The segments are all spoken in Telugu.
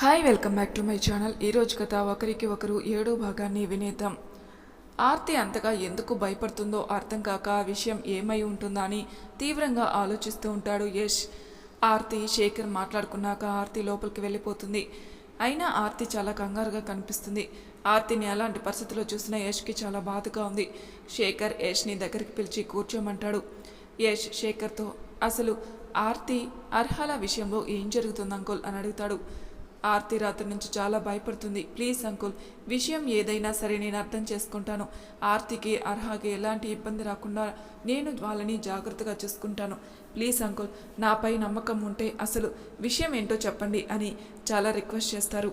Hi welcome back to my channel ఈరోజు కథ ఒకరికి ఒకరు ఏడో భాగాన్ని వినేద్దాం. ఆర్తి అంతగా ఎందుకు భయపడుతుందో అర్థం కాక ఆ విషయం ఏమై ఉంటుందా అని తీవ్రంగా ఆలోచిస్తూ ఉంటాడు యష్. ఆర్తి శేఖర్ మాట్లాడుకున్నాక ఆర్తి లోపలికి వెళ్ళిపోతుంది. అయినా ఆర్తి చాలా కంగారుగా కనిపిస్తుంది. ఆర్తిని అలాంటి పరిస్థితిలో చూసిన యష్కి చాలా బాధగా ఉంది. శేఖర్ యష్ని దగ్గరికి పిలిచి కూర్చోమంటాడు. యష్ శేఖర్తో అసలు ఆర్తి అర్హల విషయంలో ఏం జరుగుతుంది అంకుల్? అని అడుగుతాడు. ఆర్తి రాత్రి నుంచి చాలా భయపడుతుంది. ప్లీజ్ అంకుల్ విషయం ఏదైనా సరే నేను అర్థం చేసుకుంటాను. ఆర్తికి అర్హాకి ఎలాంటి ఇబ్బంది రాకుండా నేను వాళ్ళని జాగ్రత్తగా చూసుకుంటాను. ప్లీజ్ అంకుల్ నాపై నమ్మకం ఉంటే అసలు విషయం ఏంటో చెప్పండి అని చాలా రిక్వెస్ట్ చేస్తారు.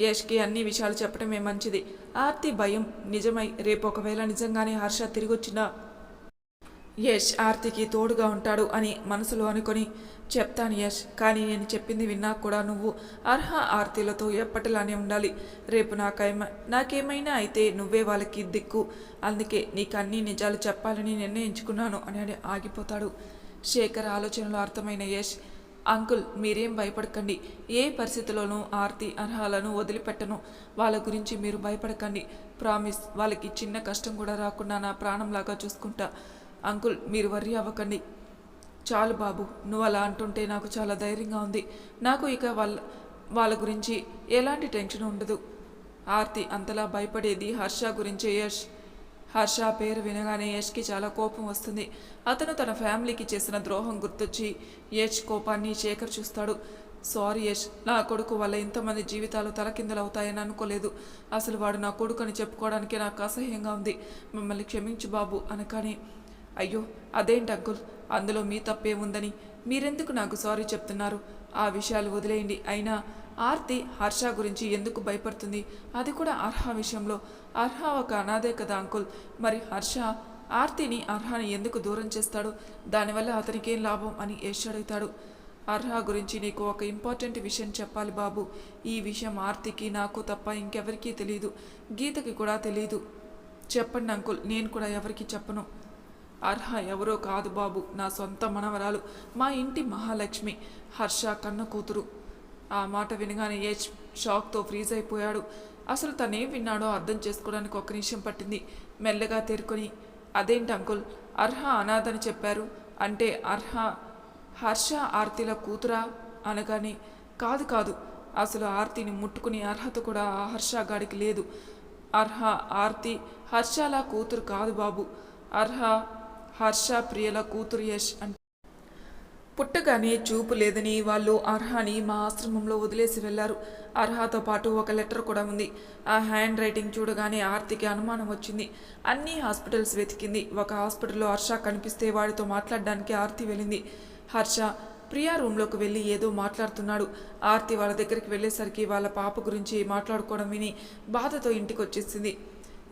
యష్కి అన్ని విషయాలు చెప్పడమే మంచిది. ఆర్తి భయం నిజమై రేపు ఒకవేళ నిజంగానే హర్ష తిరిగొచ్చినా యష్ ఆర్తికి తోడుగా ఉంటాడు అని మనసులో అనుకొని చెప్తాను యష్ కానీ నేను చెప్పింది విన్నా కూడా నువ్వు అర్హ ఆర్తిలతో ఎప్పటిలానే ఉండాలి. రేపు నాకేమ నాకేమైనా అయితే నువ్వే వాళ్ళకి దిక్కు. అందుకే నీకు అన్ని నిజాలు చెప్పాలని నిర్ణయించుకున్నాను అని అని ఆగిపోతాడు. శేఖర్ ఆలోచనలో అర్థమైన యష్ అంకుల్ మీరేం భయపడకండి. ఏ పరిస్థితిలోనూ ఆర్తి అర్హాలను వదిలిపెట్టను. వాళ్ళ గురించి మీరు భయపడకండి. ప్రామిస్ వాళ్ళకి చిన్న కష్టం కూడా రాకుండా నా ప్రాణంలాగా చూసుకుంటా. అంకుల్ మీరు వర్రీ అవ్వకండి. చాలు బాబు నువ్వు అలా అంటుంటే నాకు చాలా ధైర్యంగా ఉంది. నాకు ఇక వాళ్ళ వాళ్ళ గురించి ఎలాంటి టెన్షన్ ఉండదు. ఆర్తి అంతలా భయపడేది హర్ష గురించి యష్. హర్ష పేరు వినగానే యష్కి చాలా కోపం వస్తుంది. అతను తన ఫ్యామిలీకి చేసిన ద్రోహం గుర్తొచ్చి యష్ కోపాన్ని శేఖర్ చూస్తాడు. సారీ యష్ నా కొడుకు వల్ల ఇంతమంది జీవితాలు తలకిందులవుతాయని అనుకోలేదు. అసలు వాడు నా కొడుకు అని చెప్పుకోవడానికి నాకు అసహ్యంగా ఉంది. మిమ్మల్ని క్షమించు బాబు అనగానే అయ్యో అదేంటి అంకుల్? అందులో మీ తప్పే ఉందని మీరెందుకు నాకు సారీ చెప్తున్నారు? ఆ విషయాలు వదిలేయండి. అయినా ఆర్తి హర్ష గురించి ఎందుకు భయపడుతుంది? అది కూడా అర్హ విషయంలో. అర్హ ఒక అనాథే కదా అంకుల్. మరి హర్ష ఆర్తిని అర్హని ఎందుకు దూరం చేస్తాడు? దానివల్ల అతనికేం లాభం అని యశ్ అడుగుతాడు. అర్హ గురించి నీకు ఒక ఇంపార్టెంట్ విషయం చెప్పాలి బాబు. ఈ విషయం ఆర్తికి నాకు తప్ప ఇంకెవరికీ తెలియదు గీతకి కూడా తెలియదు చెప్పండి అంకుల్ నేను కూడా ఎవరికి చెప్పను? అర్హ ఎవరో కాదు బాబు నా సొంత మనవరాలు మా ఇంటి మహాలక్ష్మి హర్ష కన్న కూతురు. ఆ మాట వినగానే ఏజ్ షాక్తో ఫ్రీజ్ అయిపోయాడు. అసలు తనేం విన్నాడో అర్థం చేసుకోవడానికి ఒక నిమిషం పట్టింది. మెల్లగా తేరుకొని అదేంటి అంకుల్ అర్హ అనాథని చెప్పారు. అంటే అర్హ హర్ష ఆర్తిల కూతురా? అనగానే కాదు కాదు అసలు ఆర్తిని ముట్టుకునే అర్హత కూడా ఆ హర్ష గాడికి లేదు. అర్హ ఆర్తి హర్షాల కూతురు కాదు బాబు. అర్హ హర్ష ప్రియల కూతురు యష్ అంటే. పుట్టగానే చూపు లేదని వాళ్ళు అర్హాని మా ఆశ్రమంలో వదిలేసి వెళ్ళారు అర్హాతో పాటు ఒక లెటర్ కూడా ఉంది. ఆ హ్యాండ్ రైటింగ్ చూడగానే ఆర్తికి అనుమానం వచ్చింది. అన్ని హాస్పిటల్స్ వెతికింది. ఒక హాస్పిటల్లో హర్ష కనిపిస్తే వాడితో మాట్లాడడానికి ఆర్తి వెళ్ళింది. హర్ష ప్రియా రూమ్లోకి వెళ్ళి ఏదో మాట్లాడుతున్నాడు. ఆర్తి వాళ్ళ దగ్గరికి వెళ్ళేసరికి వాళ్ళ పాప గురించి మాట్లాడుకోవడం విని బాధతో ఇంటికి వచ్చేసింది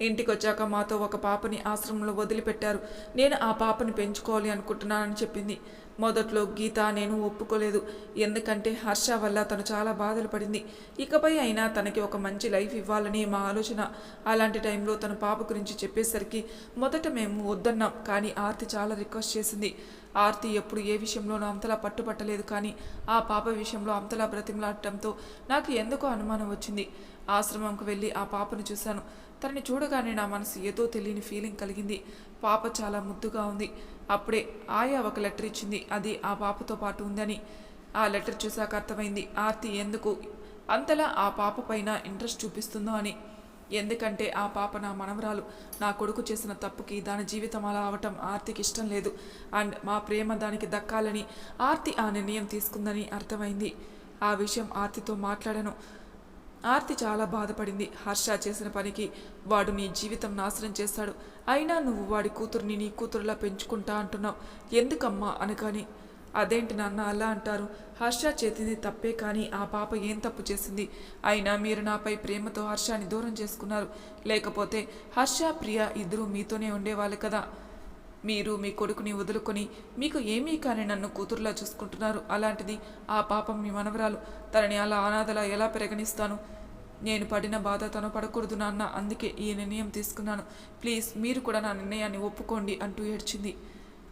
ఇంటికి వచ్చాక మాతో ఒక పాపని ఆశ్రమంలో వదిలిపెట్టారు. నేను ఆ పాపని పెంచుకోవాలి అనుకుంటున్నానని చెప్పింది. మొదట్లో గీత నేను ఒప్పుకోలేదు. ఎందుకంటే హర్ష వల్ల తను చాలా బాధలు పడింది. ఇకపై అయినా తనకి ఒక మంచి లైఫ్ ఇవ్వాలని మా ఆలోచన. అలాంటి టైంలో తన పాప గురించి చెప్పేసరికి మొదట మేము వద్దన్నాం కానీ ఆర్తి చాలా రిక్వెస్ట్ చేసింది. ఆర్తి ఎప్పుడు ఏ విషయంలోనూ అంతలా పట్టుపట్టలేదు కానీ ఆ పాప విషయంలో అంతలా బ్రతిమలాడటంతో నాకు ఎందుకో అనుమానం వచ్చింది. ఆశ్రమంకు వెళ్ళి ఆ పాపను చూశాను. తనని చూడగానే నా మనసు ఏదో తెలియని ఫీలింగ్ కలిగింది. పాప చాలా ముద్దుగా ఉంది. అప్పుడే ఆయా ఒక లెటర్ ఇచ్చింది. అది ఆ పాపతో పాటు ఉందని. ఆ లెటర్ చూశాక అర్థమైంది. ఆర్తి ఎందుకు అంతలా ఆ పాప పైన ఇంట్రెస్ట్ చూపిస్తుందో అని. ఎందుకంటే ఆ పాప నా మనవరాలు. నా కొడుకు చేసిన తప్పుకి దాని జీవితం అలా అవటం ఆర్తికి ఇష్టం లేదు. అండ్ మా ప్రేమ దానికి దక్కాలని ఆర్తి ఆ నిర్ణయం తీసుకుందని అర్థమైంది. ఆ విషయం ఆర్తితో మాట్లాడాను. ఆర్తి చాలా బాధపడింది. హర్ష చేసిన పనికి వాడు నీ జీవితం నాశనం చేస్తాడు. అయినా నువ్వు వాడి కూతుర్ని నీ కూతురులా పెంచుకుంటా అంటున్నావు. ఎందుకమ్మా అనగాని? అదేంటి నాన్న అలా అంటారు? హర్ష చేతింది తప్పే కానీ ఆ పాప ఏం తప్పు చేసింది? అయినా మీరు నాపై ప్రేమతో హర్షాన్ని దూరం చేసుకున్నారు. లేకపోతే హర్ష ప్రియ ఇద్దరూ మీతోనే ఉండేవాళ్ళు కదా. మీరు మీ కొడుకుని వదులుకొని మీకు ఏమీ కానీ నన్ను కూతురులా చూసుకుంటున్నారు. అలాంటిది ఆ పాపం మీ మనవరాలు. తనని అలా అనాథలా ఎలా పరిగణిస్తాను? నేను పడిన బాధ తను పడకూడదు నాన్న అందుకే ఈ నిర్ణయం తీసుకున్నాను. ప్లీజ్ మీరు కూడా నా నిర్ణయాన్ని ఒప్పుకోండి అంటూ ఏడ్చింది.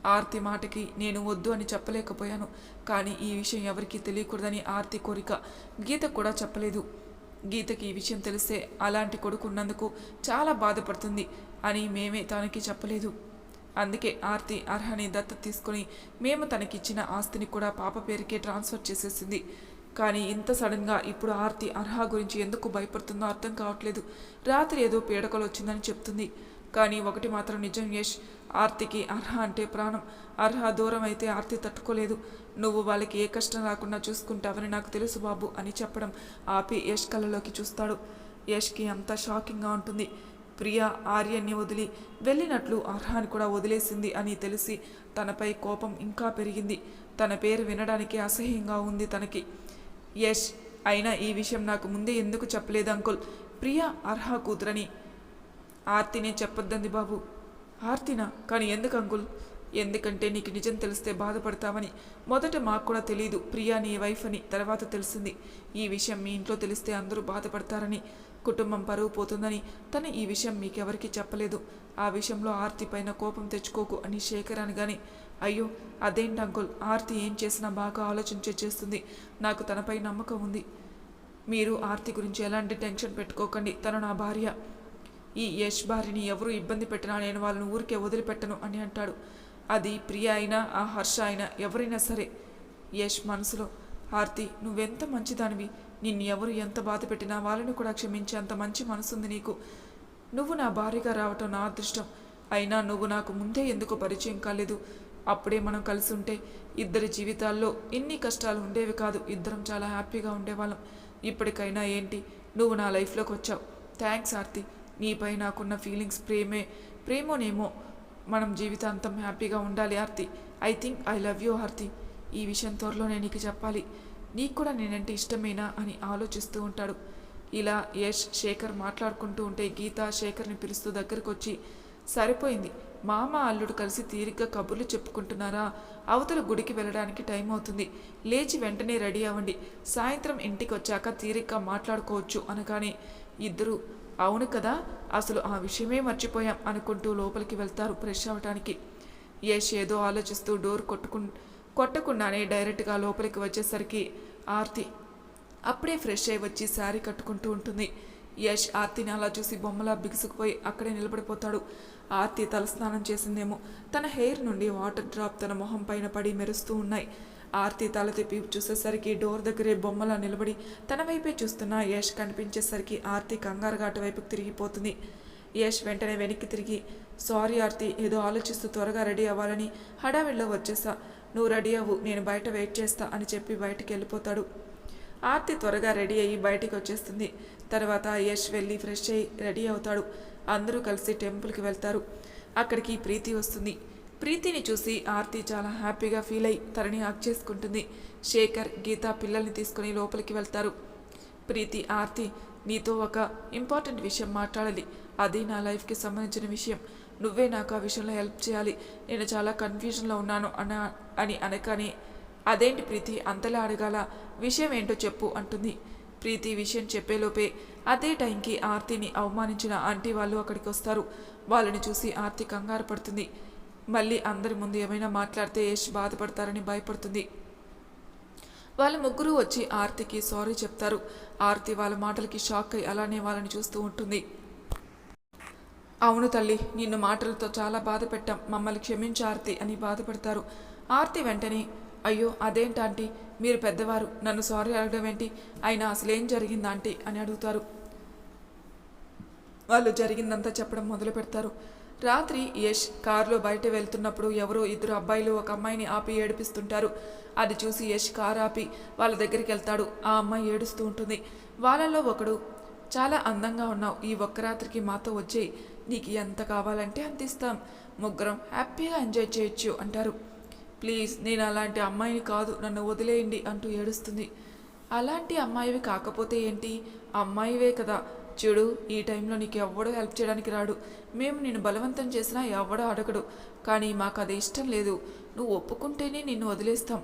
ఆర్తి మాటకి నేను వద్దు అని చెప్పలేకపోయాను. కానీ ఈ విషయం ఎవరికీ తెలియకూడదని ఆర్తి కోరిక. గీత కూడా చెప్పలేదు. గీతకి ఈ విషయం తెలిస్తే అలాంటి కొడుకు ఉన్నందుకు చాలా బాధపడుతుంది అని మేమే తనకి చెప్పలేదు. అందుకే ఆర్తి అర్హని దత్త తీసుకుని మేము తనకిచ్చిన ఆస్తిని కూడా పాప పేరుకే ట్రాన్స్ఫర్ చేసేసింది. కానీ ఇంత సడన్గా ఇప్పుడు ఆర్తి అర్హ గురించి ఎందుకు భయపడుతుందో అర్థం కావట్లేదు. రాత్రి ఏదో పీడకలు వచ్చిందని చెప్తుంది. కానీ ఒకటి మాత్రం నిజం యష్ ఆర్తికి అర్హ అంటే ప్రాణం. అర్హ దూరం అయితే ఆర్తి తట్టుకోలేదు. నువ్వు వాళ్ళకి ఏ కష్టం రాకుండా చూసుకుంటావని నాకు తెలుసు బాబు అని చెప్పడం ఆపి యష్ కళ్ళలోకి చూస్తాడు. యష్కి అంతా షాకింగ్గా ఉంటుంది. ప్రియా ఆర్యన్ని వదిలి వెళ్ళినట్లు అర్హాన్ని కూడా వదిలేసింది అని తెలిసి తనపై కోపం ఇంకా పెరిగింది. తన పేరు వినడానికి అసహ్యంగా ఉంది తనకి. యష్ అయినా ఈ విషయం నాకు ముందే ఎందుకు చెప్పలేదు అంకుల్? ప్రియా అర్హ కూతురని ఆర్తినే చెప్పొద్దంది బాబు. ఆర్తినా? కానీ ఎందుకు అంకుల్? ఎందుకంటే నీకు నిజం తెలిస్తే బాధపడతావని. మొదట మాకు కూడా తెలియదు ప్రియా నీ వైఫ్ అని తర్వాత తెలిసింది. ఈ విషయం మీ ఇంట్లో తెలిస్తే అందరూ బాధపడతారని. కుటుంబం పరువు పోతుందని తను ఈ విషయం మీకెవరికీ చెప్పలేదు. ఆ విషయంలో ఆర్తి పైన కోపం తెచ్చుకోకు అని శేఖర్ అనగానే అయ్యో అదేంటి అంకుల్? ఆర్తి ఏం చేసినా బాగా ఆలోచించే చేస్తుంది. నాకు తనపై నమ్మకం ఉంది. మీరు ఆర్తి గురించి ఎలాంటి టెన్షన్ పెట్టుకోకండి. తను నా భార్య. ఈ యష్ భార్యని ఎవరు ఇబ్బంది పెట్టినా నేను వాళ్ళని ఊరికే వదిలిపెట్టను అని అంటాడు. అది ప్రియ అయినా ఆ హర్ష అయినా ఎవరైనా సరే. యష్ మనసులో ఆర్తి నువ్వెంత మంచిదానివి? నిన్ను ఎవరు ఎంత బాధ పెట్టినా వాళ్ళని కూడా క్షమించే అంత మంచి మనసుంది నీకు. నువ్వు నా భార్యగా రావటం నా అదృష్టం. అయినా నువ్వు నాకు ముందే ఎందుకు పరిచయం కాలేదు. అప్పుడే మనం కలిసి ఉంటే ఇద్దరి జీవితాల్లో ఇన్ని కష్టాలు ఉండేవి కాదు. ఇద్దరం చాలా హ్యాపీగా ఉండేవాళ్ళం. ఇప్పటికైనా ఏంటి? నువ్వు నా లైఫ్లోకి వచ్చావు. థ్యాంక్స్ ఆర్తి. నీపై నాకున్న ఫీలింగ్స్ ప్రేమే ప్రేమోనేమో మనం జీవితాంతం హ్యాపీగా ఉండాలి Aarti. I think I love you Aarti. ఈ విషయం త్వరలో నేను నీకు చెప్పాలి. నీకు కూడా నేనంటే ఇష్టమేనా అని ఆలోచిస్తూ ఉంటాడు. ఇలా యష్ శేఖర్ మాట్లాడుకుంటూ ఉంటే గీత శేఖర్ని పిలుస్తూ దగ్గరకు వచ్చి సరిపోయింది. మామ అల్లుడు కలిసి తీరిగ్గా కబుర్లు చెప్పుకుంటున్నారా? అవతల గుడికి వెళ్ళడానికి టైం అవుతుంది. లేచి వెంటనే రెడీ అవ్వండి. సాయంత్రం ఇంటికి వచ్చాక తీరిగ్గా మాట్లాడుకోవచ్చు అనగానే ఇద్దరు అవును కదా అసలు ఆ విషయమే మర్చిపోయాం అనుకుంటూ లోపలికి వెళ్తారు ఫ్రెష్ అవ్వటానికి యష్ ఏదో ఆలోచిస్తూ డోర్ కొట్టుకు కొట్టకుండానే డైరెక్ట్గా లోపలికి వచ్చేసరికి ఆర్తి అప్పుడే ఫ్రెష్ అయి వచ్చి శారీ కట్టుకుంటూ ఉంటుంది. యష్ ఆర్తిని అలా చూసి బొమ్మలా బిగుసుకుపోయి అక్కడే నిలబడిపోతాడు. ఆర్తి తలస్నానం చేసిందేమో. తన హెయిర్ నుండి వాటర్ డ్రాప్ తన మొహం పైన పడి మెరుస్తూ ఉన్నాయి. ఆర్తి తల తిప్పి చూసేసరికి డోర్ దగ్గరే బొమ్మలా నిలబడి తన వైపే చూస్తున్న యష్ కనిపించేసరికి ఆర్తి కంగారుగా అటువైపుకి తిరిగిపోతుంది. యష్ వెంటనే వెనక్కి తిరిగి సారీ ఆర్తి ఏదో ఆలోచిస్తూ త్వరగా రెడీ అవ్వాలని హడావిడిలో వచ్చేసా. నువ్వు రెడీ అవ్వు నేను బయట వెయిట్ చేస్తా అని చెప్పి బయటికి వెళ్ళిపోతాడు. ఆర్తి త్వరగా రెడీ అయ్యి బయటికి వచ్చేస్తుంది. తర్వాత యష్ వెళ్ళి ఫ్రెష్ అయ్యి రెడీ అవుతాడు. అందరూ కలిసి టెంపుల్కి వెళ్తారు. అక్కడికి ప్రీతి వస్తుంది. ప్రీతిని చూసి ఆర్తి చాలా హ్యాపీగా ఫీల్ అయ్యి తనని హక్ చేసుకుంటుంది. శేఖర్ గీత పిల్లల్ని తీసుకుని లోపలికి వెళ్తారు. ప్రీతి ఆర్తి నీతో ఒక ఇంపార్టెంట్ విషయం మాట్లాడాలి. అది నా లైఫ్కి సంబంధించిన విషయం. నువ్వే నాకు ఆ విషయంలో హెల్ప్ చేయాలి. నేను చాలా కన్ఫ్యూజన్లో ఉన్నాను అన అని అనకని అదేంటి ప్రీతి? అంతలా అడగాల? విషయం ఏంటో చెప్పు అంటుంది. ప్రీతి విషయం చెప్పేలోపే అదే టైంకి ఆర్తిని అవమానించిన ఆంటీ వాళ్ళు అక్కడికి వస్తారు వాళ్ళని చూసి ఆర్తి కంగారు పడుతుంది. మళ్ళీ అందరి ముందు ఏమైనా మాట్లాడితే యష్ బాధపడతారని భయపడుతుంది. వాళ్ళ ముగ్గురు వచ్చి ఆర్తికి సారీ చెప్తారు. ఆర్తి వాళ్ళ మాటలకి షాక్ అయి అలానే వాళ్ళని చూస్తూ ఉంటుంది. అవును తల్లి నిన్ను మాటలతో చాలా బాధ పెట్టాం. మమ్మల్ని క్షమించు ఆర్తి అని బాధపడతారు. ఆర్తి వెంటనే అయ్యో అదేంటి ఆంటీ? మీరు పెద్దవారు నన్ను సారీ అడగడం ఏంటి? అయినా అసలేం జరిగింది ఆంటీ? అని అడుగుతారు. వాళ్ళు జరిగిందంతా చెప్పడం మొదలు పెడతారు. రాత్రి యష్ కారులో బయట వెళ్తున్నప్పుడు ఎవరో ఇద్దరు అబ్బాయిలు ఒక అమ్మాయిని ఆపి ఏడిపిస్తుంటారు. అది చూసి యష్ కారు ఆపి వాళ్ళ దగ్గరికి వెళ్తాడు. ఆ అమ్మాయి ఏడుస్తూ ఉంటుంది. వాళ్ళలో ఒకడు చాలా అందంగా ఉన్నావు. ఈ ఒక్క రాత్రికి మాతో వచ్చేయి. నీకు ఎంత కావాలంటే అంత ఇస్తాం. ముగ్గురం హ్యాపీగా ఎంజాయ్ చేయొచ్చు అంటారు. ప్లీజ్ నేను అలాంటి అమ్మాయిని కాదు నన్ను వదిలేయండి అంటూ ఏడుస్తుంది. అలాంటి అమ్మాయివి కాకపోతే ఏంటి? అమ్మాయివే కదా. చూడు ఈ టైంలో నీకు ఎవ్వడో హెల్ప్ చేయడానికి రాడు. మేము నిన్ను బలవంతం చేసినా ఎవడో అడగడు. కానీ మాకు అది ఇష్టం లేదు. నువ్వు ఒప్పుకుంటేనే నిన్ను వదిలేస్తాం.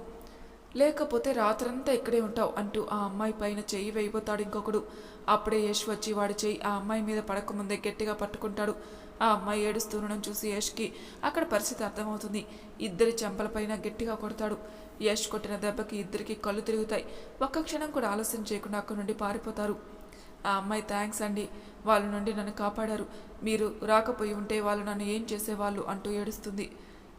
లేకపోతే రాత్రంతా ఇక్కడే ఉంటావు అంటూ ఆ అమ్మాయి పైన చెయ్యి వేయబోతాడు ఇంకొకడు. అప్పుడే యష్ వచ్చి వాడి చేయి ఆ అమ్మాయి మీద పడకముందే గట్టిగా పట్టుకుంటాడు. ఆ అమ్మాయి ఏడుస్తుండడం చూసి యష్కి అక్కడ పరిస్థితి అర్థమవుతుంది. ఇద్దరి చెంపలపైన గట్టిగా కొడతాడు. యష్ కొట్టిన దెబ్బకి ఇద్దరికి కళ్ళు తిరుగుతాయి. ఒక్క క్షణం కూడా ఆలస్యం చేయకుండా అక్కడి నుండి పారిపోతారు. ఆ అమ్మాయి థ్యాంక్స్ అండి. వాళ్ళ నుండి నన్ను కాపాడారు. మీరు రాకపోయి ఉంటే వాళ్ళు నన్ను ఏం చేసేవాళ్ళు అంటూ ఏడుస్తుంది.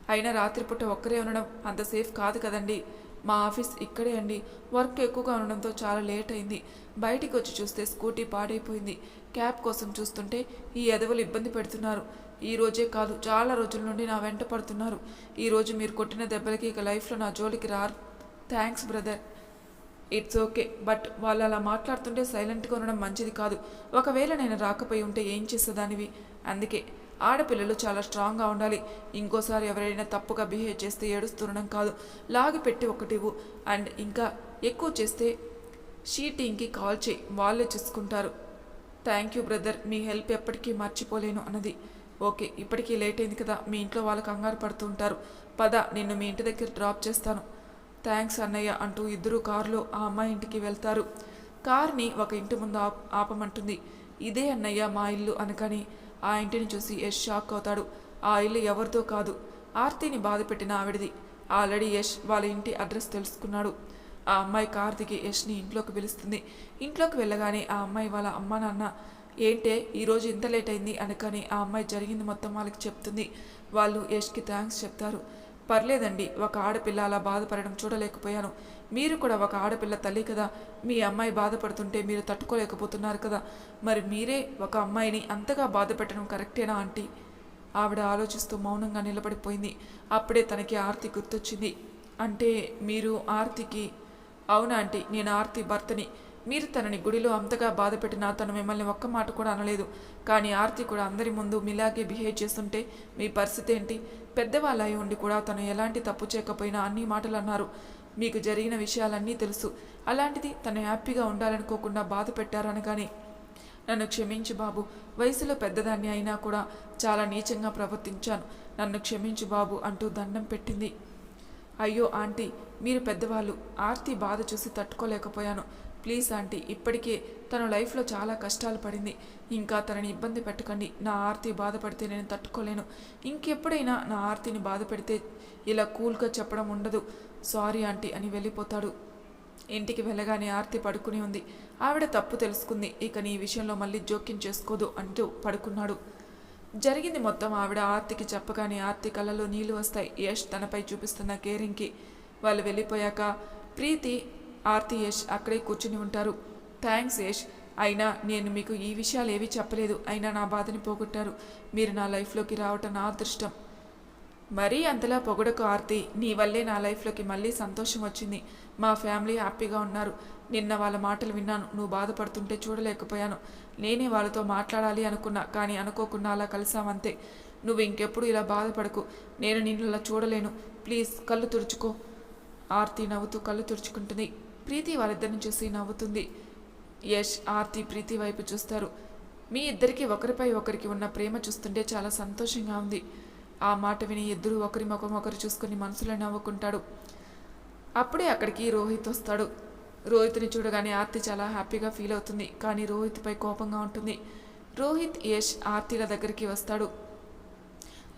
అయినా రాత్రిపూట ఒక్కరే ఉండడం అంత సేఫ్ కాదు కదండి. మా ఆఫీస్ ఇక్కడే అండి. వర్క్ ఎక్కువగా ఉండడంతో చాలా లేట్ అయింది. బయటికి వచ్చి చూస్తే స్కూటీ పాడైపోయింది. క్యాబ్ కోసం చూస్తుంటే ఈ ఎదవలు ఇబ్బంది పెడుతున్నారు. ఈ రోజే కాదు చాలా రోజుల నుండి నా వెంట పడుతున్నారు. ఈరోజు మీరు కొట్టిన దెబ్బలకి ఇక లైఫ్లో నా జోలికి రారు. Thanks brother. It's okay but వాళ్ళు అలా మాట్లాడుతుంటే సైలెంట్గా ఉండడం మంచిది కాదు. ఒకవేళ నేను రాకపోయి ఉంటే ఏం చేసేదానివి? అందుకే ఆడపిల్లలు చాలా స్ట్రాంగ్గా ఉండాలి. ఇంకోసారి ఎవరైనా తప్పుగా బిహేవ్ చేస్తే ఏడుస్తుండడం కాదు. లాగి పెట్టి ఒకటివు అండ్ ఇంకా ఎక్కువ చేస్తే షీ టీంకి కాల్ చేయి. వాళ్ళే చూసుకుంటారు. Thank you brother. Me help ఎప్పటికీ మర్చిపోలేను అన్నది. ఓకే ఇప్పటికీ లేట్ అయింది కదా. మీ ఇంట్లో వాళ్ళు కంగారు పడుతూ ఉంటారు. పద నిన్ను మీ ఇంటి దగ్గర డ్రాప్ చేస్తాను. థ్యాంక్స్ అన్నయ్య అంటూ ఇద్దరు కారులో ఆ అమ్మాయి ఇంటికి వెళ్తారు. కార్ని ఒక ఇంటి ముందు ఆప్ ఆపమంటుంది. ఇదే అన్నయ్య మా ఇల్లు అనకని ఆ ఇంటిని చూసి యష్ షాక్ అవుతాడు. ఆ ఇల్లు ఎవరిదో కాదు. ఆర్తిని బాధపెట్టిన ఆవిడది. ఆల్రెడీ యష్ వాళ్ళ ఇంటి అడ్రస్ తెలుసుకున్నాడు. ఆ అమ్మాయి కార్ దిగి యష్ని ఇంట్లోకి పిలుస్తుంది. ఇంట్లోకి వెళ్ళగానే ఆ అమ్మాయి వాళ్ళ అమ్మ నాన్న ఏంటే ఈరోజు ఇంత లేట్ అయింది అనకని ఆ అమ్మాయి జరిగింది మొత్తం వాళ్ళకి చెప్తుంది. వాళ్ళు యష్కి థ్యాంక్స్ చెప్తారు. పర్లేదండి ఒక ఆడపిల్ల అలా బాధపడడం చూడలేకపోయాను. మీరు కూడా ఒక ఆడపిల్ల తల్లి కదా మీ అమ్మాయి బాధపడుతుంటే మీరు తట్టుకోలేకపోతున్నారు కదా. మరి మీరే ఒక అమ్మాయిని అంతగా బాధ పెట్టడం కరెక్టేనా ఆంటీ? ఆవిడ ఆలోచిస్తూ మౌనంగా నిలబడిపోయింది. అప్పుడే తనకి ఆర్తి గుర్తొచ్చింది. అంటే మీరు ఆర్తికి అవునా ఆంటీ? నేను ఆర్తి భర్తని. మీరు తనని గుడిలో అంతగా బాధపెట్టినా తను మిమ్మల్ని ఒక్క మాట కూడా అనలేదు. కానీ ఆర్తి కూడా అందరి ముందు మీలాగే బిహేవ్ చేస్తుంటే మీ పరిస్థితి ఏంటి? పెద్దవాళ్ళ అయి ఉండి కూడా తను ఎలాంటి తప్పు చేయకపోయినా అన్ని మాటలు అన్నారు. మీకు జరిగిన విషయాలన్నీ తెలుసు. అలాంటిది తను హ్యాపీగా ఉండాలనుకోకుండా బాధ పెట్టారనగానే నన్ను క్షమించు బాబు. వయసులో పెద్దదాన్ని అయినా కూడా చాలా నీచంగా ప్రవర్తించాను. నన్ను క్షమించు బాబు అంటూ దండం పెట్టింది. అయ్యో ఆంటీ మీరు పెద్దవాళ్ళు. ఆర్తి బాధ చూసి తట్టుకోలేకపోయాను. ప్లీజ్ ఆంటీ ఇప్పటికే తన లైఫ్లో చాలా కష్టాలు పడింది. ఇంకా తనని ఇబ్బంది పెట్టకండి. నా ఆర్తి బాధపడితే నేను తట్టుకోలేను. ఇంకెప్పుడైనా నా ఆర్తిని బాధ పెడితే ఇలా కూల్గా చెప్పడం ఉండదు. సారీ ఆంటీ అని వెళ్ళిపోతాడు. ఇంటికి వెళ్ళగానే ఆర్తి పడుకుని ఉంది. ఆవిడ తప్పు తెలుసుకుంది. ఇక నీ విషయంలో మళ్ళీ జోక్యం చేసుకోదు అంటూ పడుకున్నాడు. జరిగింది మొత్తం ఆవిడ ఆర్తికి చెప్పగానే ఆర్తి కళ్ళలో నీళ్ళు వస్తాయి. యష్ తనపై చూపిస్తున్న కేరింగ్కి. వాళ్ళు వెళ్ళిపోయాక ప్రీతి ఆర్తి యష్ అక్కడే కూర్చుని ఉంటారు. థ్యాంక్స్ యష్. అయినా నేను మీకు ఈ విషయాలు ఏవీ చెప్పలేదు. అయినా నా బాధని పోగొట్టారు. మీరు నా లైఫ్లోకి రావటం నా అదృష్టం. మరీ అంతలా పొగడకు ఆర్తి. నీ వల్లే నా లైఫ్లోకి మళ్ళీ సంతోషం వచ్చింది. మా ఫ్యామిలీ హ్యాపీగా ఉన్నారు. నిన్న వాళ్ళ మాటలు విన్నాను. నువ్వు బాధపడుతుంటే చూడలేకపోయాను. నేనే వాళ్ళతో మాట్లాడాలి అనుకున్నా కానీ అనుకోకుండా అలా కలిసామంతే. నువ్వు ఇంకెప్పుడు ఇలా బాధపడకు. నేను నిన్ను ఇలా చూడలేను. ప్లీజ్ కళ్ళు తుడుచుకో. ఆర్తి నవ్వుతూ కళ్ళు తుడుచుకుంటుంది. ప్రీతి వారిద్దరిని చూసి నవ్వుతుంది. యష్ ఆర్తి ప్రీతి వైపు చూస్తారు. మీ ఇద్దరికి ఒకరిపై ఒకరికి ఉన్న ప్రేమ చూస్తుంటే చాలా సంతోషంగా ఉంది. ఆ మాట విని ఇద్దరు ఒకరి ముఖం ఒకరు చూసుకుని మనసులో నవ్వుకుంటాడు. అప్పుడే అక్కడికి రోహిత్ వస్తాడు. రోహిత్ని చూడగానే ఆర్తి చాలా హ్యాపీగా ఫీల్ అవుతుంది. కానీ రోహిత్పై కోపంగా ఉంటుంది. రోహిత్ యష్ ఆర్తిల దగ్గరికి వస్తాడు.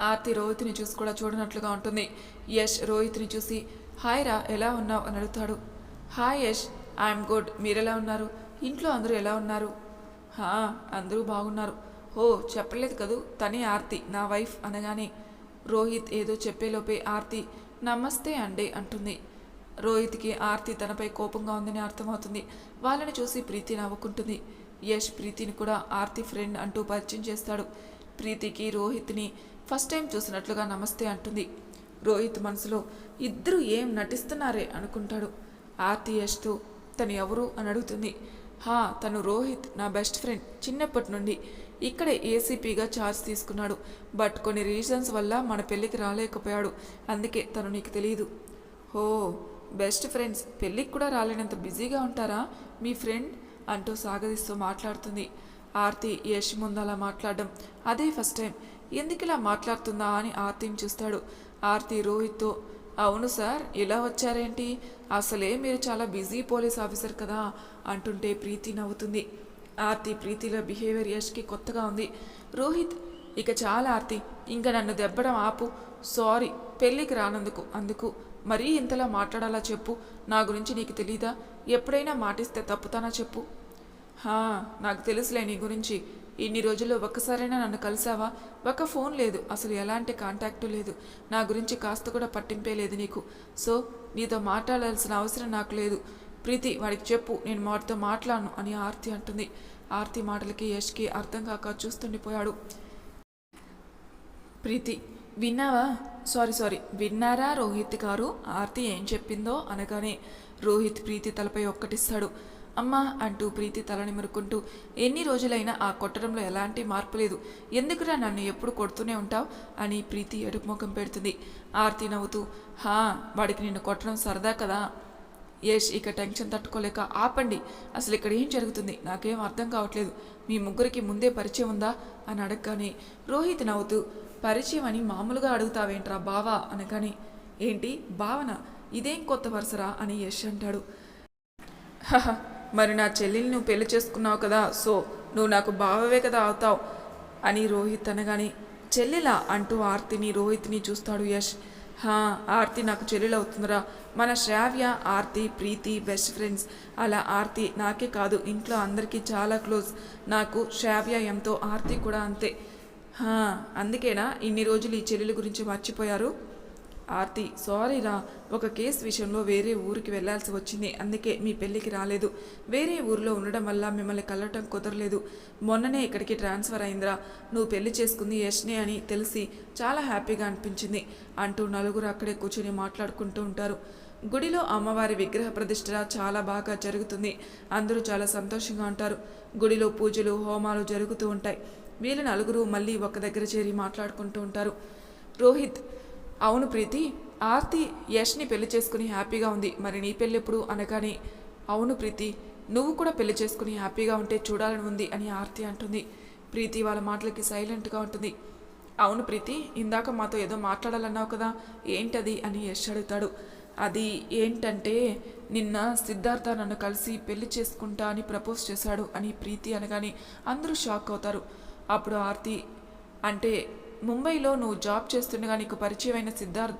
ఆర్తి రోహిత్ని చూసి కూడా చూడనట్లుగా ఉంటుంది. యష్ రోహిత్ని చూసి హాయ్ రా ఎలా ఉన్నావు? అని అడుగుతాడు. Hi Yash I'm good. మీరెలా ఉన్నారు? ఇంట్లో అందరూ ఎలా ఉన్నారు? హా అందరూ బాగున్నారు. ఓ చెప్పలేదు కదూ? తనే ఆర్తి నా వైఫ్ అనగానే. రోహిత్ ఏదో చెప్పేలోపే ఆర్తి నమస్తే అండి అంటుంది. రోహిత్కి ఆర్తి తనపై కోపంగా ఉందని అర్థమవుతుంది. వాళ్ళని చూసి ప్రీతి నవ్వుకుంటుంది. యష్ ప్రీతిని కూడా ఆర్తి ఫ్రెండ్ అంటూ పరిచయం చేస్తాడు. ప్రీతికి రోహిత్ని ఫస్ట్ టైం చూసినట్లుగా నమస్తే అంటుంది. రోహిత్ మనసులో ఇద్దరు ఏం నటిస్తున్నారే అనుకుంటాడు. ఆర్తి యష్తో తను ఎవరు? అని అడుగుతుంది. హా తను రోహిత్ నా బెస్ట్ ఫ్రెండ్. చిన్నప్పటి నుండి. ఇక్కడే ఏసీపీగా ఛార్జ్ తీసుకున్నాడు. బట్ కొన్ని రీజన్స్ వల్ల మన పెళ్ళికి రాలేకపోయాడు. అందుకే తను నీకు తెలియదు ఓ బెస్ట్ ఫ్రెండ్స్. పెళ్ళికి కూడా రాలేనంత బిజీగా ఉంటారా? మీ ఫ్రెండ్? అంటూ సాగదీస్తూ మాట్లాడుతుంది. ఆర్తి యష్ ముందు అలా మాట్లాడడం అదే ఫస్ట్ టైం. ఎందుకు ఇలా మాట్లాడుతుందా? అని ఆర్తిని చూస్తాడు. ఆర్తి రోహిత్తో అవును సార్ ఇలా వచ్చారేంటి? అసలే మీరు చాలా బిజీ పోలీస్ ఆఫీసర్ కదా అంటుంటే ప్రీతి నవ్వుతుంది. ఆర్తి ప్రీతిలో బిహేవియర్ యష్కి కొత్తగా ఉంది. రోహిత్ ఇక చాలా ఆర్తి ఇంకా నన్ను దెబ్బడం ఆపు. సారీ పెళ్ళికి రానందుకు అందుకు. మరీ ఇంతలా మాట్లాడాలా చెప్పు. నా గురించి నీకు తెలీదా? ఎప్పుడైనా మాటిస్తే తప్పుతానా చెప్పు? హా నాకు తెలుసులే నీ గురించి. ఇన్ని రోజుల్లో ఒక్కసారైనా నన్ను కలిసావా? ఒక ఫోన్ లేదు. అసలు ఎలాంటి కాంటాక్టు లేదు. నా గురించి కాస్త కూడా పట్టింపే లేదు నీకు. సో నీతో మాట్లాడాల్సిన అవసరం నాకు లేదు. ప్రీతి వాడికి చెప్పు నేను వాడితో మాట్లాడను అని ఆర్తి అంటుంది. ఆర్తి మాటలకి యష్కి అర్థం కాక చూస్తుండిపోయాడు. ప్రీతి విన్నావా? Sorry sorry. విన్నారా రోహిత్ గారు? ఆర్తి ఏం చెప్పిందో అనగానే రోహిత్ ప్రీతి తలపై ఒక్కటిస్తాడు. అమ్మా అంటూ ప్రీతి తలనిమురుకుంటూ ఎన్ని రోజులైనా ఆ కొట్టడంలో ఎలాంటి మార్పు లేదు. ఎందుకురా నన్ను ఎప్పుడు కొడుతూనే ఉంటావు? అని ప్రీతి ఎడుపుముఖం పెడుతుంది. ఆర్తి నవ్వుతూ హా వాడికి నిన్ను కొట్టడం సరదా కదా. యష్ ఇక టెన్షన్ తట్టుకోలేక ఆపండి అసలు ఇక్కడ ఏం జరుగుతుంది? నాకేం అర్థం కావట్లేదు. మీ ముగ్గురికి ముందే పరిచయం ఉందా? అని అడగగానే రోహిత్ నవ్వుతూ పరిచయం అని మామూలుగా అడుగుతావేంట్రా బావా? అనగానే ఏంటి భావన? ఇదేం కొత్త వరుసరా? అని యష్ అంటాడు. మరి నా చెల్లెల్ని నువ్వు పెళ్ళి చేసుకున్నావు కదా సో నువ్వు నాకు బావవే కదా అవుతావు అని రోహిత్ అనగానే చెల్లెలా? అంటూ ఆర్తిని రోహిత్ని చూస్తాడు యష్. హా ఆర్తి నాకు చెల్లెలు అవుతుందిరా. మన శ్రావ్య ఆర్తి ప్రీతి బెస్ట్ ఫ్రెండ్స్ అలా ఆర్తి నాకే కాదు ఇంట్లో అందరికీ చాలా క్లోజ్ నాకు శ్రావ్య ఎంతో ఆర్తి కూడా అంతే. అందుకేనా? ఇన్ని రోజులు ఈ చెల్లెల గురించి మర్చిపోయారు? ఆర్తి సారీ రా ఒక కేసు విషయంలో వేరే ఊరికి వెళ్ళాల్సి వచ్చింది అందుకే మీ పెళ్ళికి రాలేదు. వేరే ఊరిలో ఉండడం వల్ల మిమ్మల్ని కలవటం కుదరలేదు. మొన్ననే ఇక్కడికి ట్రాన్స్ఫర్ అయిందిరా. నువ్వు పెళ్ళి చేసుకుంది యష్నే అని తెలిసి చాలా హ్యాపీగా అనిపించింది అంటూ నలుగురు అక్కడే కూర్చొని మాట్లాడుకుంటూ ఉంటారు. గుడిలో అమ్మవారి విగ్రహ ప్రతిష్ఠ చాలా బాగా జరుగుతుంది. అందరూ చాలా సంతోషంగా ఉంటారు. గుడిలో పూజలు హోమాలు జరుగుతూ ఉంటాయి. వీళ్ళు నలుగురు మళ్ళీ ఒక దగ్గర చేరి మాట్లాడుకుంటూ ఉంటారు. రోహిత్ అవును ప్రీతి ఆర్తి యష్ని పెళ్ళి చేసుకుని హ్యాపీగా ఉంది. మరి నీ పెళ్ళి ఎప్పుడు అనగానే అవును ప్రీతి నువ్వు కూడా పెళ్ళి చేసుకుని హ్యాపీగా ఉంటే చూడాలని ఉంది అని ఆర్తి అంటుంది. ప్రీతి వాళ్ళ మాటలకి సైలెంట్గా ఉంటుంది. అవును ప్రీతి ఇందాక మాతో ఏదో మాట్లాడాలన్నావు కదా ఏంటది అని యష్ అడుగుతాడు. అది ఏంటంటే నిన్న సిద్ధార్థ నన్ను కలిసి పెళ్ళి చేసుకుంటా అని ప్రపోజ్ చేశాడు అని ప్రీతి అనగానే అందరూ షాక్ అవుతారు. అప్పుడు ఆర్తి అంటే ముంబైలో నువ్వు జాబ్ చేస్తుండగా నీకు పరిచయమైన సిద్ధార్థ్.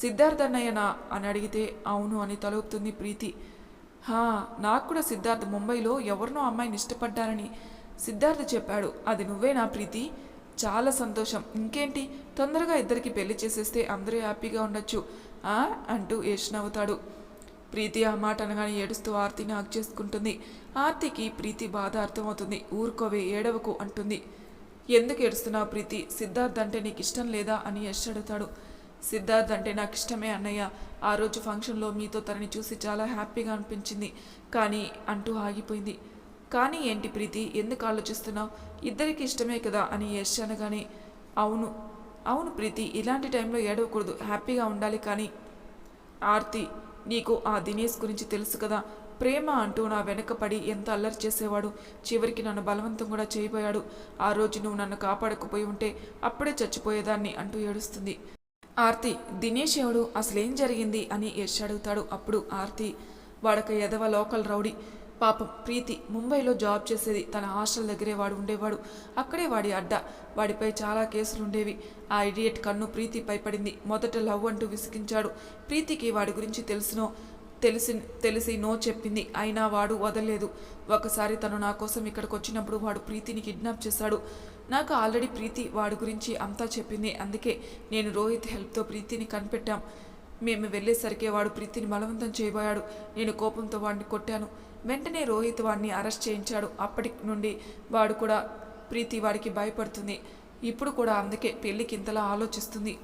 సిద్ధార్థ్ అన్నయ్యనా? అని అడిగితే అవును అని తలుపుతుంది ప్రీతి. హా నాకు కూడా సిద్ధార్థ్ ముంబైలో ఎవరినో అమ్మాయిని ఇష్టపడ్డారని సిద్ధార్థ్ చెప్పాడు. అది నువ్వేనా ప్రీతి? చాలా సంతోషం. ఇంకేంటి? తొందరగా ఇద్దరికి పెళ్ళి చేసేస్తే అందరూ హ్యాపీగా ఉండొచ్చు ఆ? అంటూ యేష్ నవ్వుతాడు. ప్రీతి ఆ మాట అనగానే ఏడుస్తూ ఆర్తిని ఆక్ చేసుకుంటుంది. ఆర్తికి ప్రీతి బాధ అర్థమవుతుంది. ఊరుకోవే ఏడవకు అంటుంది. ఎందుకు ఏడుస్తున్నావు ప్రీతి? సిద్ధార్థ్ అంటే నీకు ఇష్టం లేదా అని యశ్ అడుగుతాడు. సిద్ధార్థ్ అంటే నాకు ఇష్టమే అన్నయ్య. ఆ రోజు ఫంక్షన్లో మీతో తనని చూసి చాలా హ్యాపీగా అనిపించింది. కానీ అంటూ ఆగిపోయింది. కానీ ఏంటి ప్రీతి? ఎందుకు ఆలోచిస్తున్నావు? ఇద్దరికి ఇష్టమే కదా అని యశ్ అనగానే అవును. అవును ప్రీతి ఇలాంటి టైంలో ఏడవకూడదు. హ్యాపీగా ఉండాలి కానీ. ఆర్తి నీకు ఆ దినేష్ గురించి తెలుసు కదా. ప్రేమ అంటూ నా వెనకపడి ఎంత అల్లరి చేసేవాడు. చివరికి నన్ను బలవంతం కూడా చేయబోయాడు. ఆ రోజు నువ్వు నన్ను కాపాడకపోయి ఉంటే అప్పుడే చచ్చిపోయేదాన్ని అంటూ ఏడుస్తుంది. ఆర్తి దినేష్ ఎవడు? అసలేం జరిగింది? అని యశ్ అడుగుతాడు. అప్పుడు ఆర్తి వాడక ఎదవ లోకల్ రౌడీ. పాపం ప్రీతి ముంబైలో జాబ్ చేసేది. తన హాస్టల్ దగ్గరే వాడు ఉండేవాడు. అక్కడే వాడి అడ్డ. వాడిపై చాలా కేసులు ఉండేవి ఆ ఇడియట్ కన్ను ప్రీతిపై పడింది మొదట లవ్ అంటూ విసిగించాడు. ప్రీతికి వాడి గురించి తెలిసినో తెలిసి తెలిసి నో చెప్పింది. అయినా వాడు వదలలేదు. ఒకసారి తను నా కోసం ఇక్కడికి వచ్చినప్పుడు వాడు ప్రీతిని కిడ్నాప్ చేశాడు. నాకు ఆల్రెడీ ప్రీతి వాడి గురించి అంతా చెప్పింది. అందుకే నేను రోహిత్ హెల్ప్తో ప్రీతిని కనిపెట్టాం. మేము వెళ్ళేసరికి వాడు ప్రీతిని బలవంతం చేయబోయాడు. నేను కోపంతో వాడిని కొట్టాను. వెంటనే రోహిత్ వాడిని అరెస్ట్ చేయించాడు. అప్పటి నుండి వాడు కూడా ప్రీతి వాడికి భయపడుతుంది. ఇప్పుడు కూడా అందుకే పెళ్ళికి ఇంతలా ఆలోచిస్తుంది.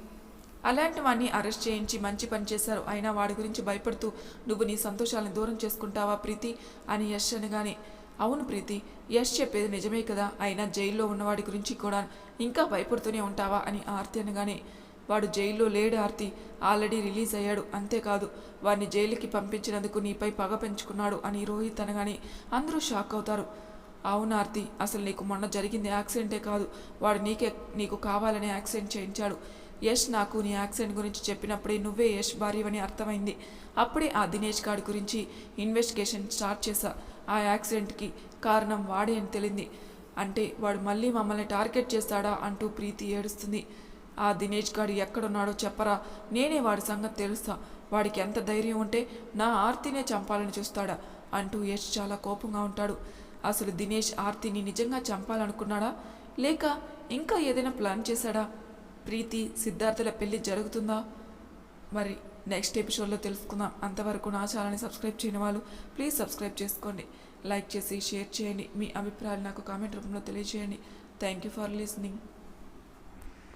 అలాంటి వాడిని అరెస్ట్ చేయించి మంచి పని చేశారు. అయినా వాడి గురించి భయపడుతూ నువ్వు నీ సంతోషాలను దూరం చేసుకుంటావా ప్రీతి? అని యశ్ అనగానే అవును ప్రీతి యశ్ చెప్పేది నిజమే కదా. అయినా జైల్లో ఉన్నవాడి గురించి కూడా ఇంకా భయపడుతూనే ఉంటావా? అని ఆర్తి అనగానే వాడు జైల్లో లేడు ఆర్తి. ఆల్రెడీ రిలీజ్ అయ్యాడు. అంతేకాదు వాడిని జైలుకి పంపించినందుకు నీపై పగ పెంచుకున్నాడు అని రోహిత్ అనగానే అందరూ షాక్ అవుతారు. అవును ఆర్తి అసలు నీకు మొన్న జరిగింది యాక్సిడెంటే కాదు. వాడు నీకే నీకు కావాలనే యాక్సిడెంట్ చేయించాడు. యష్ నాకు నీ యాక్సిడెంట్ గురించి చెప్పినప్పుడే నువ్వే యష్ భార్యవని అర్థమైంది. అప్పుడే ఆ దినేష్ గాడి గురించి ఇన్వెస్టిగేషన్ స్టార్ట్ చేశా. ఆ యాక్సిడెంట్కి కారణం వాడే అని తెలింది. అంటే వాడు మళ్ళీ మమ్మల్ని టార్గెట్ చేస్తాడా అంటూ ప్రీతి ఏడుస్తుంది. ఆ దినేష్ గాడు ఎక్కడున్నాడో చెప్పరా. నేనే వాడి సంగతి తెలుస్తా. వాడికి ఎంత ధైర్యం ఉంటే నా ఆర్తినే చంపాలని చూస్తాడా అంటూ యష్ చాలా కోపంగా ఉంటాడు. అసలు దినేష్ ఆర్తిని నిజంగా చంపాలనుకున్నాడా? లేక ఇంకా ఏదైనా ప్లాన్ చేశాడా? ప్రీతి సిద్ధార్థుల పెళ్ళి జరుగుతుందా? మరి నెక్స్ట్ ఎపిసోడ్లో తెలుసుకుందాం. అంతవరకు నా ఛానల్ని సబ్స్క్రైబ్ చేయని వాళ్ళు ప్లీజ్ సబ్స్క్రైబ్ చేసుకోండి. లైక్ చేసి షేర్ చేయండి. మీ అభిప్రాయాలు నాకు కామెంట్ రూపంలో తెలియజేయండి. Thank you for listening